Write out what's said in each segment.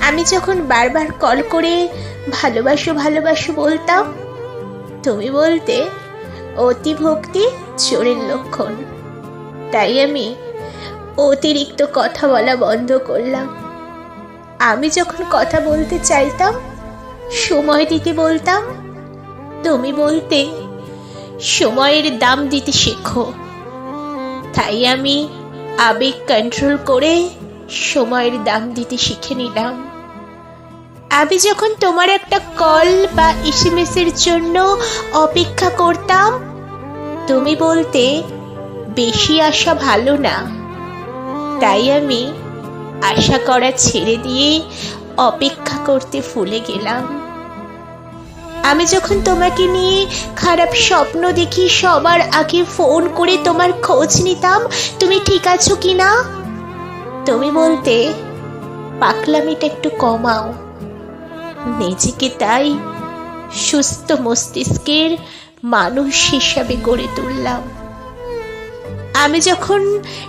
আমি যখন বারবার কল করে ভালোবাসো ভালোবাসো বলতাম, তুমি বলতে অতি ভক্তি চোরের লক্ষণ। তাই আমি অতিরিক্ত কথা বলা বন্ধ করলাম। আমি যখন কথা বলতে চাইতাম, সময় দিতে বলতাম, তুমি বলতে সময়ের দাম দিতে শেখো। তাই আমি আবেগ কন্ট্রোল করে সময়ের দাম দিতে শিখে নিলাম। আমি যখন তোমার একটা কল বা এসএমএস এর জন্য অপেক্ষা করতাম, তুমি বলতে, বেশি আশা ভালো না। তাই আমি আশা করা ছেড়ে দিয়ে অপেক্ষা করতে ভুলে গেলাম। আমি যখন তোমাকে নিয়ে খারাপ স্বপ্ন দেখি, সবার আগে ফোন করে তোমার খোঁজ নিতাম, তুমি ঠিক আছো কি না তুমি বলতে পাকলামিটা একটু কমাও। নিজেকে তাই সুস্থ মস্তিষ্কের মানুষ হিসাবে গড়ে তুললাম। আমি যখন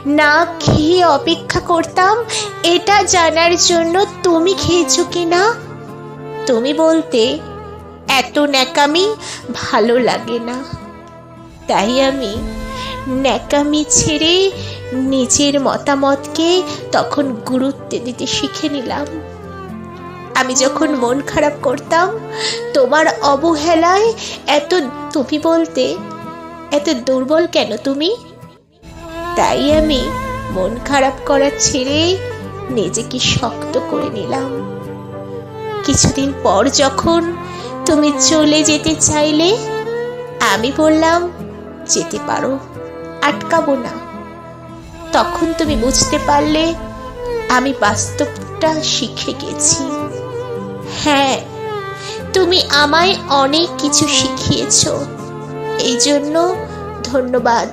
না খেয়ে অপেক্ষা করতাম, এটা জানার জন্য তুমি খেয়েছো কি না তুমি বলতে এত ন্যাকামি ভালো লাগে না। তাই আমি ন্যাকামি ছেড়ে নিজের মতামতকে তখন গুরুত্ব দিতে শিখে নিলাম। আমি যখন মন খারাপ করতাম, তোমার অবহেলায় এত তুমি বলতে, এত দুর্বল কেন তুমি? তাই আমি মন খারাপ করা ছেড়ে নিজেকে শক্ত করে নিলাম। কিছুদিন পর যখন তুমি চলে যেতে চাইলে, আমি বললাম, যেতে পারো, আটকাবো না। তখন তুমি বুঝতে পারলে আমি বাস্তবটা শিখে গেছি। হ্যাঁ তুমি আমায় অনেক কিছু শিখিয়েছ। এই জন্য ধন্যবাদ।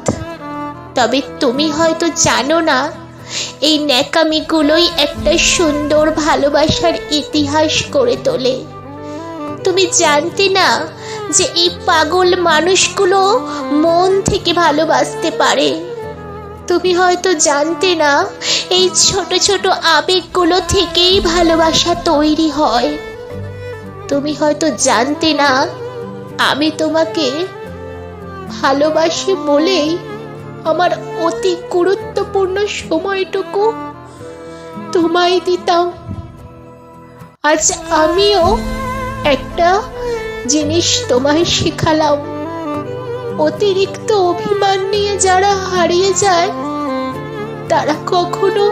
তবে তুমি হয়তো জানো না, এই ন্যাকামিগুলোই একটা সুন্দর ভালোবাসার ইতিহাস করে তোলে। তুমি জানতে না যে এই পাগল মানুষগুলো মন থেকে ভালোবাসতে পারে। তুমি হয়তো জানতে না, এই ছোট ছোট আবেগগুলো থেকেই ভালোবাসা তৈরি হয়। তুমি হয়তো জানতে না, আমি তোমাকে ভালোবাসি বলেই আমার অতি গুরুত্বপূর্ণ সময়টুকু তোমায় দিতাম। আজ আমিও একটা জিনিস তোমায় শেখালাম। অতিরিক্ত অভিমান নিয়ে যারা হারিয়ে যায়, তারা কখনো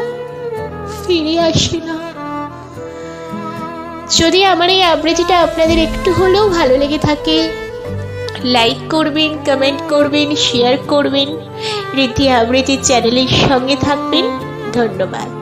ফিরে আসে না। যদি আমার এই আবৃত্তিটা আপনাদের একটু হলেও ভালো লেগে থাকে লাইক করবেন কমেন্ট করবেন শেয়ার করবেন রীতি আবৃত্তি চ্যানেলের সঙ্গে থাকবেন। ধন্যবাদ।